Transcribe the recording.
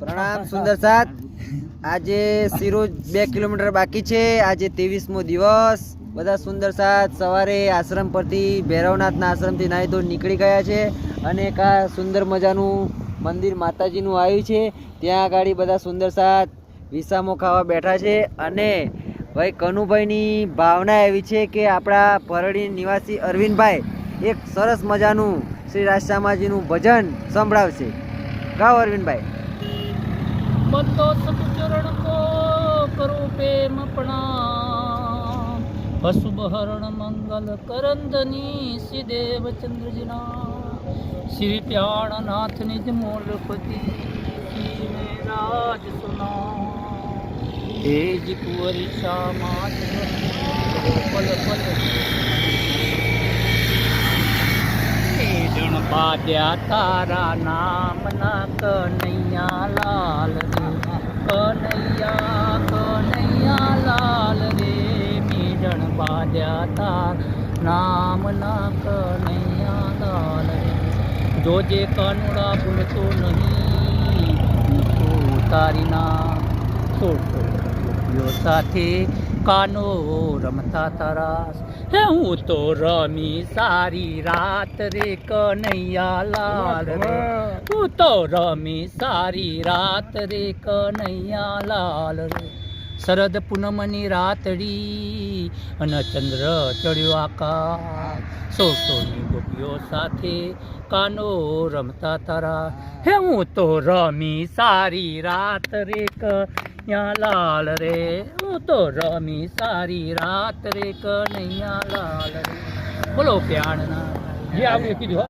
પ્રણામ, સુંદર સાથ. આજે સિરોજ બે કિલોમીટર બાકી છે. આજે ત્રેવીસમો દિવસ. બધા સુંદર સાથ. સવારે આશ્રમ પરથી ભૈરવનાથના આશ્રમથી નાહી ધોઈ નીકળી ગયા છે અને એક આ સુંદર મજાનું મંદિર માતાજીનું આવ્યું છે. ત્યાં આગળ બધા સુંદર સાથ વિસામો ખાવા બેઠા છે. અને ભાઈ કનુભાઈની ભાવના એવી છે કે આપણા પરળી નિવાસી અરવિંદભાઈ એક સરસ મજાનું શ્રી રાજ ભજન સંભળાવશે. ગાઓ અરવિંદભાઈ. બંધો સતુચરણ કો કરું પ્રેમ પ્રણામ પશુબહરણ મંગલ કરંદની શ્રી દેવચંદ્રજીના શ્રી પ્યાણનાથ નિજ મૂલપતિ શ્રી રાજ સુના હે જી કુંવરી શ્યામા પલ પલ જણ બાદ્યા તારા નામ ના કનૈયા મેડણ બાદ્યા તાર નામ ના કનૈયા લાલ જોજે કાનુડા ભૂલતો નહીં તારી નામ છોડતો. સાથે કાનો રમતા તારા હે હું તો રમી સારી રાત રે કનૈયા લાલ હું તો રમી સારી રાત રે કનૈયા લાલ રે. શરદ પૂનમની રાતડી અને ચંદ્ર ચડ્યો આકાશ. સોસોની ગોપીઓ સાથે કાનો રમતા તારા. હે હું તો રમી સારી રાત રે કનૈયા લાલ રે. હું તો રમી સારી રાત રે કનૈયા લાલ રે. બોલો પ્યાણના જે આવ્યું કીધું.